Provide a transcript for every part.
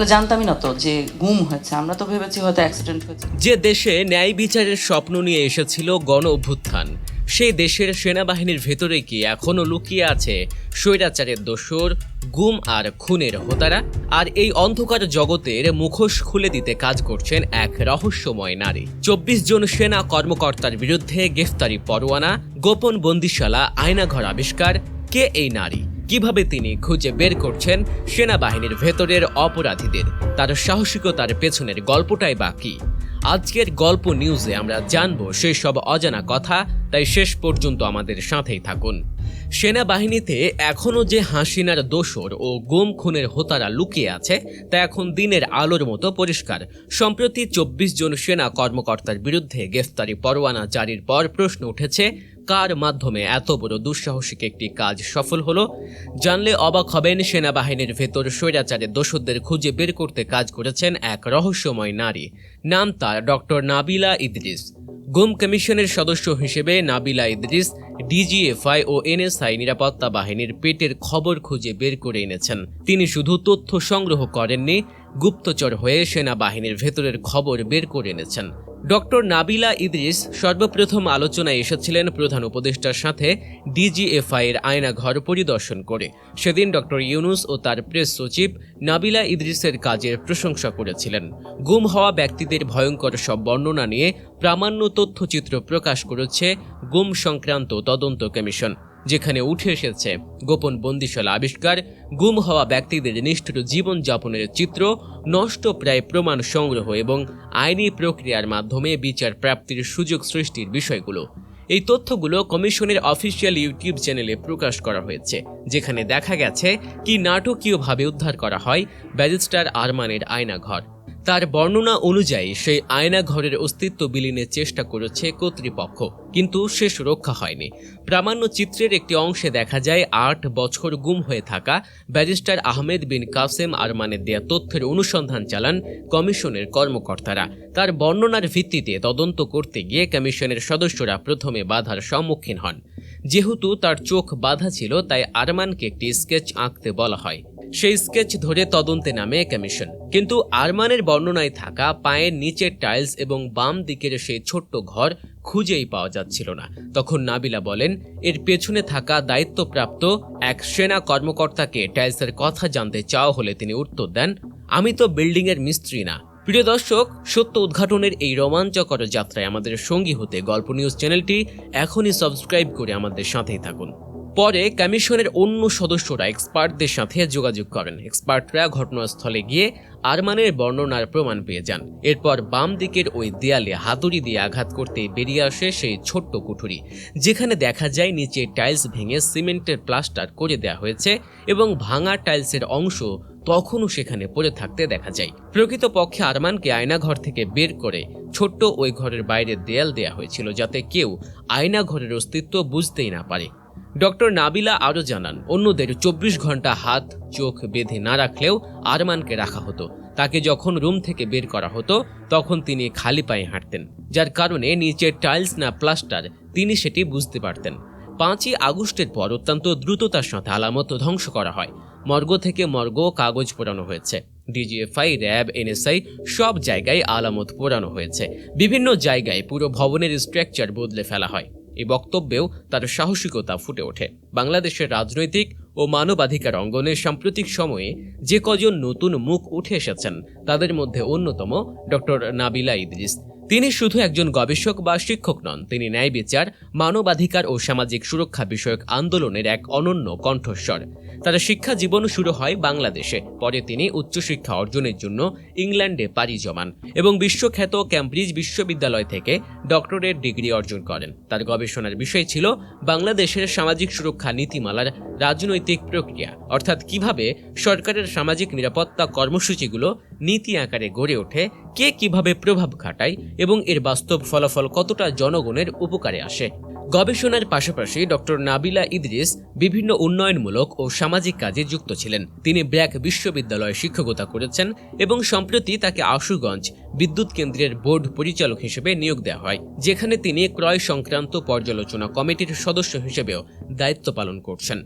জানতামই না তো যে গুম হয়েছে। আমরা তো ভেবেছি হয়তো অ্যাক্সিডেন্ট হয়েছে। যে দেশে ন্যায় বিচারের স্বপ্ন নিয়ে এসেছিল গণ অভ্যুত্থান সেই দেশের সেনাবাহিনীর ভেতরে কি এখনও লুকিয়ে আছে স্বৈরাচারের দোসর গুম আর খুনের হোতারা? আর এই অন্ধকার জগতের মুখোশ খুলে দিতে কাজ করছেন এক রহস্যময় নারী। চব্বিশ জন সেনা কর্মকর্তার বিরুদ্ধে গ্রেফতারি পরোয়ানা, গোপন বন্দিশালা, আয়নাঘর আবিষ্কার। কে এই নারী? কীভাবে তিনি খুঁজে বের করছেন সেনাবাহিনীর ভেতরের অপরাধীদের? তার সাহসিকতার পেছনের গল্পটাই বাকি আজকের গল্প নিউজে আমরা জানব সেই সব অজানা কথা, তাই শেষ পর্যন্ত আমাদের সাথেই থাকুন। সেনাবাহিনীতে এখনও যে হাসিনার দোসর ও গুম খুনের হোতারা লুকিয়ে আছে, তা এখন দিনের আলোর মতো পরিষ্কার। সম্প্রতি চব্বিশ জন সেনা কর্মকর্তার বিরুদ্ধে গ্রেফতারি পরোয়ানা জারির পর প্রশ্ন উঠেছে কার মাধ্যমে এত বড় দুঃসাহসিক একটি কাজ সফল হলো। জানলে অবাক হবেন সেনাবাহিনীর ভেতর স্বৈরাচারের দোষদের খুঁজে বের করতে কাজ করেছেন এক রহস্যময় নারী। নাম তার ডক্টর নাবিলা ইদ্রিস। গুম কমিশনের সদস্য হিসেবে নাবিলা ইদ্রিস ডিজিএফআই ও এনএসআই নিরাপত্তা বাহিনীর পেটের খবর খুঁজে বের করে এনেছেন। তিনি শুধু তথ্য সংগ্রহ করেননি গুপ্তচর হয়ে সেনাবাহিনীর ভেতরের খবর বের করে এনেছেন। ডক্টর নাবিলা ইদ্রিস সর্বপ্রথম আলোচনায় এসেছিলেন প্রধান উপদেষ্টার সাথে ডিজিএফআই এর আয়নাঘর পরিদর্শন করে। সেদিন ডক্টর ইউনুস ও তার প্রেস সচিব নাবিলা ইদ্রিসের কাজের প্রশংসা করেছিলেন। গুম হওয়া ব্যক্তিদের ভয়ঙ্কর সব বর্ণনা নিয়ে প্রামাণ্য তথ্যচিত্র প্রকাশ করেছে গুম সংক্রান্ত তদন্ত কমিশন। যেখানে উঠে এসেছে গোপন বন্দিশালা আবিষ্কার, গুম হওয়া ব্যক্তিদের নিষ্ঠুর জীবনযাপনের চিত্র, নষ্ট প্রায় প্রমাণ সংগ্রহ এবং আইনি প্রক্রিয়ার মাধ্যমে বিচার প্রাপ্তির সুযোগ সৃষ্টির বিষয়গুলো। এই তথ্যগুলো কমিশনের অফিসিয়াল ইউটিউব চ্যানেলে প্রকাশ করা হয়েছে, যেখানে দেখা গেছে কি নাটকীয়ভাবে উদ্ধার করা হয় ব্যারিস্টার আরমানের আয়নাঘর। তার বর্ণনা অনুযায়ী, সেই আয়নাঘরের অস্তিত্ব বিলীনের চেষ্টা করেছে কর্তৃপক্ষ, কিন্তু শেষ রক্ষা হয়নি। প্রামাণ্য চিত্রের একটি অংশে দেখা যায়, আট বছর গুম হয়ে থাকা ব্যারিস্টার আহমেদ বিন কাসেম আরমানের দেয়া তথ্যের অনুসন্ধান চালান কমিশনের কর্মকর্তারা। তার বর্ণনার ভিত্তিতে তদন্ত করতে গিয়ে কমিশনের সদস্যরা প্রথমে বাধার সম্মুখীন হন। যেহেতু তার চোখ বাধা ছিল, তাই আরমানকে একটি স্কেচ আঁকতে বলা হয়। সেই স্কেচ ধরে তদন্তে নামে কমিশন কিন্তু আরমানের বর্ণনায় থাকা পায়ের নিচের টাইলস এবং বাম দিকের সেই ছোট্ট ঘর খুঁজেই পাওয়া যাচ্ছিল না। তখন নাবিলা বলেন, এর পেছনে থাকা দায়িত্বপ্রাপ্ত এক সেনা কর্মকর্তাকে টাইলসের কথা জানতে চাওয়া হলে তিনি উত্তর দেন, আমি তো বিল্ডিংয়ের মিস্ত্রি না। প্রিয় দর্শক, সত্য উদ্ঘাটনের এই রোমাঞ্চকর যাত্রায় আমাদের সঙ্গী হতে গল্প নিউজ চ্যানেলটি এখনই সাবস্ক্রাইব করে আমাদের সাথেই থাকুন। পরে কমিশনের অন্য সদস্যরা এক্সপার্টদের সাথে যোগাযোগ করেন। এক্সপার্টরা ঘটনাস্থলে গিয়ে আরমানের বর্ণনার প্রমাণ পেয়ে যান। এরপর বাম দিকের ওই দেয়ালে হাতুড়ি দিয়ে আঘাত করতে বেরিয়ে আসে সেই ছোট্ট কুঠুরি, যেখানে দেখা যায় নিচে টাইলস ভেঙে সিমেন্টের প্লাস্টার করে দেওয়া হয়েছে এবং ভাঙা টাইলসের অংশ তখনও সেখানে পড়ে থাকতে দেখা যায়। প্রকৃতপক্ষে আরমানকে আয়নাঘর থেকে বের করে ছোট্ট ওই ঘরের বাইরে দেয়াল দেয়া হয়েছিল যাতে কেউ আয়নাঘরের অস্তিত্ব বুঝতেই না পারে। ডক্টর নাবিলা আরও জানান, অন্যদের চব্বিশ ঘণ্টা হাত, চোখ বেঁধে না রাখলেও আরমানকে রাখা হতো। তাকে যখন রুম থেকে বের করা হতো, তখন তিনি খালি পায়ে হাঁটতেন। যার কারণে নিচের টাইলস না প্লাস্টার, তিনি সেটি বুঝতে পারতেন। পাঁচই আগস্টের পর অত্যন্ত দ্রুততার সাথে আলামত ধ্বংস করা হয়। মর্গ থেকে মর্গ কাগজ পোড়ানো হয়েছে। ডিজিএফআই, র্যাব, এনএসআই সব জায়গায় আলামত পোড়ানো হয়েছে। বিভিন্ন জায়গায় পুরো ভবনের স্ট্রাকচার বদলে ফেলা হয়। এই বক্তব্যেও তার সাহসিকতা ফুটে ওঠে। বাংলাদেশের রাজনৈতিক ও মানবাধিকার অঙ্গনে সাম্প্রতিক সময়ে যে কজন নতুন মুখ উঠে এসেছেন, তাদের মধ্যে অন্যতম ডক্টর নাবিলা ইদ্রিস। তিনি শুধু একজন গবেষক বা শিক্ষক নন, তিনি ন্যায় বিচার, মানবাধিকার ও সামাজিক সুরক্ষা বিষয়ক আন্দোলনের এক অনন্য কণ্ঠস্বর। তার শিক্ষা জীবন শুরু হয় বাংলাদেশে, পরে তিনি উচ্চশিক্ষা অর্জনের জন্য ইংল্যান্ডে পাড়ি জমান এবং বিশ্বখ্যাত ক্যামব্রিজ বিশ্ববিদ্যালয় থেকে ডক্টরেট ডিগ্রি অর্জন করেন। তার গবেষণার বিষয় ছিল বাংলাদেশের সামাজিক সুরক্ষা নীতিমালার রাজনৈতিক প্রক্রিয়া, অর্থাৎ কীভাবে সরকারের সামাজিক নিরাপত্তা কর্মসূচিগুলো নীতি আকারে গড়ে ওঠে কে কীভাবে প্রভাব খাটায় এবং এর বাস্তব ফলাফল কতটা জনগণের উপকারে আসে। গবেষণার পাশাপাশি ডক্টর নাবিলা ইদ্রিস বিভিন্ন উন্নয়নমূলক ও সামাজিক কাজে যুক্ত ছিলেন। তিনি ব্র্যাক বিশ্ববিদ্যালয়ে শিক্ষকতা করেছেন এবং সম্প্রতি তাকে আশুগঞ্জ বিদ্যুৎ কেন্দ্রের বোর্ড পরিচালক হিসেবে নিয়োগ দেওয়া হয়, যেখানে তিনি ক্রয় সংক্রান্ত পর্যালোচনা কমিটির সদস্য হিসেবেও দায়িত্ব পালন করছেন।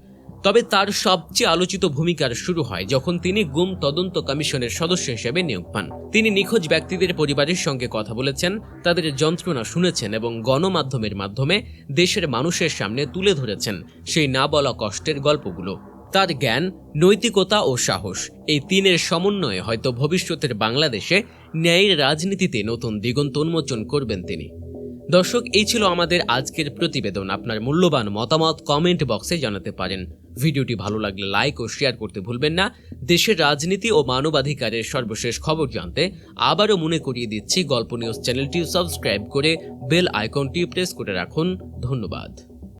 তবে তার সবচেয়ে আলোচিত ভূমিকার শুরু হয় যখন তিনি গুম তদন্ত কমিশনের সদস্য হিসেবে নিয়োগ পান। তিনি নিখোঁজ ব্যক্তিদের পরিবারের সঙ্গে কথা বলেছেন, তাদের যন্ত্রণা শুনেছেন এবং গণমাধ্যমের মাধ্যমে দেশের মানুষের সামনে তুলে ধরেছেন সেই না বলা কষ্টের গল্পগুলো। তার জ্ঞান, নৈতিকতা ও সাহস, এই তিনের সমন্বয়ে হয়তো ভবিষ্যতের বাংলাদেশে ন্যায়ের রাজনীতিতে নতুন দিগন্ত উন্মোচন করবেন তিনি। দর্শক, এই ছিল আমাদের আজকের প্রতিবেদন। আপনার মূল্যবান মতামত কমেন্ট বক্সে জানাতে পারেন। ভিডিওটি ভালো লাগলে লাইক ও শেয়ার করতে ভুলবেন না। দেশের রাজনীতি ও মানবাধিকারের সর্বশেষ খবর জানতে আবারও মনে করিয়ে দিচ্ছি গল্প নিউজ চ্যানেলটি সাবস্ক্রাইব করে বেল আইকনটি প্রেস করে রাখুন। ধন্যবাদ।